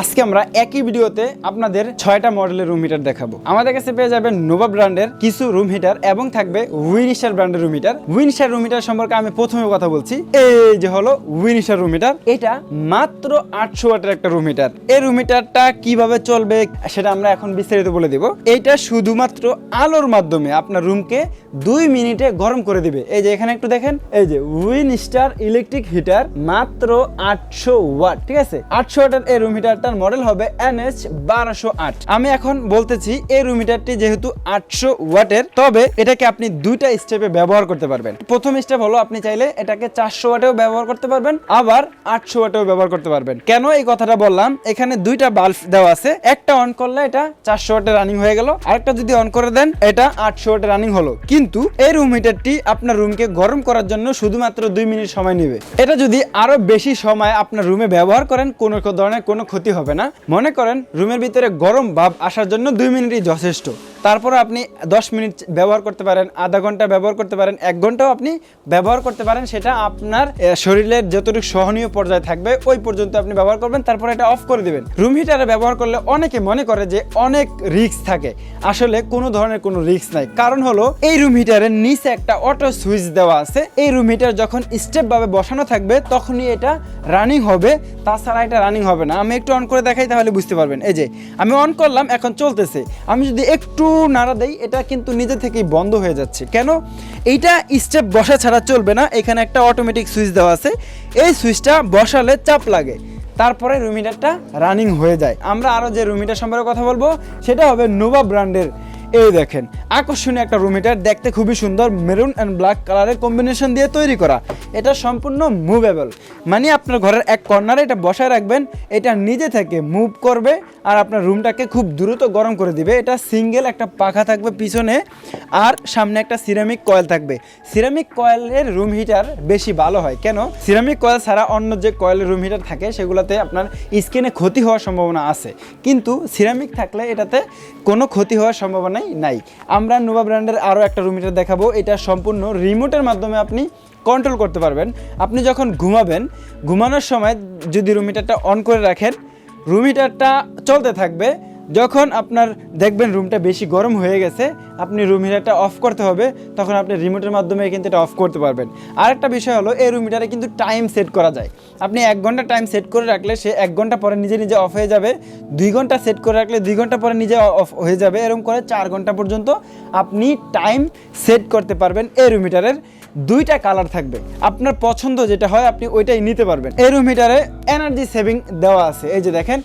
আজকে আমরা একই ভিডিওতে আপনাদের ছয়টা মডেলের রুম হিটার দেখাবো। আমাদের কাছে পেয়ে যাবেন নোভা ব্র্যান্ডের কিছু রুম হিটার এবং থাকবে উইনিশার ব্র্যান্ডের রুম হিটার উইনিশার রুম হিটার সম্পর্কে আমি প্রথমে কথা বলছি, এই যে হলো উইনিশার রুম হিটার এটা মাত্র আটশো ওয়াটের একটা রুম হিটার এই রুম হিটারটা কীভাবে চলবে সেটা আমরা এখন বিস্তারিত বলে দিব। এইটা শুধুমাত্র আলোর মাধ্যমে আপনার রুমকে দুই মিনিটে গরম করে দিবে। এই যে এখানে একটু দেখেন, এই যে উইনস্টার ইলেকট্রিক হিটার মাত্র আটশো ওয়াট, ঠিক আছে? আটশো ওয়াটের এই রুম হিটারটার মডেল হবে এনএচ বারোশো আট। আমি এখন বলতেছি এই রুম হিটারটি যেহেতু আটশো ওয়াটের, তবে এটাকে আপনি দুইটা স্টেপে ব্যবহার করতে পারবেন। প্রথম স্টেপ হলো আপনি চাইলে এটাকে চারশো ওয়াটেও ব্যবহার করতে পারবেন, আবার আটশো ওয়াটেও ব্যবহার করতে পারবেন। কেন এই কথাটা বললাম? এখানে দুইটা বাল্ব দেওয়া আছে, একটা অন করলে এটা চারশো ওয়াটে রানিং হয়ে গেল, আরেকটা যদি অন করে দেন, এটা আটশো ওয়াটে রানিং হলো। কিন্তু এই রুম হিটারটি আপনার রুমকে গরম করার জন্য শুধুমাত্র দুই মিনিট সময় নেবে। এটা যদি আরও বেশি সময় আপনার রুমে ব্যবহার করেন, কোনো ধরনের কোনো ক্ষতি হবে না। মনে করেন রুমের ভিতরে গরম ভাব আসার জন্য দুই মিনিটই যথেষ্ট। তারপর আপনি দশ মিনিট ব্যবহার করতে পারেন, আধা ঘণ্টা ব্যবহার করতে পারেন, এক ঘন্টাও আপনি ব্যবহার করতে পারেন, সেটা আপনার শরীরের যতটুকু সহনীয় পর্যায়ে থাকবে, ওই পর্যন্ত আপনি ব্যবহার করবেন, তারপর এটা অফ করে দিবেন। রুম হিটারে ব্যবহার করলে অনেকে মনে করে যে অনেক রিস্ক থাকে। আসলে কোনো ধরনের কোনো রিক্স নাই। কারণ হলো, এই রুম হিটারের নিচে একটা অটো সুইচ দেওয়া আছে। এই রুম হিটার যখন স্টেপ ভাবে বসানো থাকবে, তখনই এটা রানিং হবে। তাছাড়া এটা রানিং হবে না। আমি একটু অন করে দেখাই, তাহলে বুঝতে পারবেন। এই যে, আমি অন করলাম, এখন চলতেছে। আমি যদি একটু নাড়া দেই, এটা কিন্তু নিজে থেকেই বন্ধ হয়ে যাচ্ছে। কেন? এইটা স্টেপ বসা ছাড়া চলবে না, এখানে একটা অটোমেটিক সুইচ দেওয়া আছে। এই সুইচটা বসালে চাপ লাগে। তারপরে রুমিটারটা রানিং হয়ে যায়। আমরা আরও যে রুমিটার সম্পর্কে কথা বলব, সেটা হবে নোভা ব্র্যান্ডের এই দেখেন, আকর্ষণীয় একটা রুম হিটার দেখতে খুবই সুন্দর মেরুন অ্যান্ড ব্ল্যাক কালারের কম্বিনেশন দিয়ে তৈরি করা। এটা সম্পূর্ণ মুভেবল মানে আপনার ঘরের এক কর্নারে এটা বসায় রাখবেন, এটা নিজে থেকে মুভ করবে আর আপনার রুমটাকে খুব দ্রুত গরম করে দিবে। এটা সিঙ্গেল একটা পাখা থাকবে পিছনে আর সামনে একটা সিরামিক কয়েল থাকবে। সিরামিক কয়েলের রুম হিটার বেশি ভালো হয়। কেন? সিরামিক কয়েল ছাড়া অন্য যে কয়েলের রুম হিটার থাকে, সেগুলোতে আপনার স্কিনে ক্ষতি হওয়ার সম্ভাবনা আছে। কিন্তু সিরামিক থাকলে এটাতে কোনো ক্ষতি হওয়ার সম্ভাবনাই নাই। আমরা নোভা ব্র্যান্ডের আরও একটা রুম হিটার দেখাবো। এটা সম্পূর্ণ রিমোটের মাধ্যমে আপনি কন্ট্রোল করতে পারবেন। আপনি যখন ঘুমাবেন, ঘুমানোর সময় যদি রুম হিটারটা অন করে রাখেন রুম হিটারটা চলতে থাকবে। যখন আপনার দেখবেন রুমটা বেশি গরম হয়ে গেছে, আপনি রুম হিটারটা অফ করতে হবে, তখন আপনি রিমোটের মাধ্যমে কিন্তু এটা অফ করতে পারবেন। আরেকটা বিষয় হলো, এই রুম হিটারে কিন্তু টাইম সেট করা যায়। আপনি এক ঘণ্টা টাইম সেট করে রাখলে সে এক ঘণ্টা পরে নিজে নিজে অফ হয়ে যাবে, দুই ঘণ্টা সেট করে রাখলে দুই ঘণ্টা পরে নিজে অফ হয়ে যাবে, এরকম করে চার ঘণ্টা পর্যন্ত আপনি টাইম সেট করতে পারবেন এই রুম হিটারের দুইটা কালার থাকবে। আপনার পছন্দ যেটা হয়, আপনি ওইটাই নিতে পারবেন। এই রুম হিটারে এনার্জি সেভিং দেওয়া আছে। এই যে দেখেন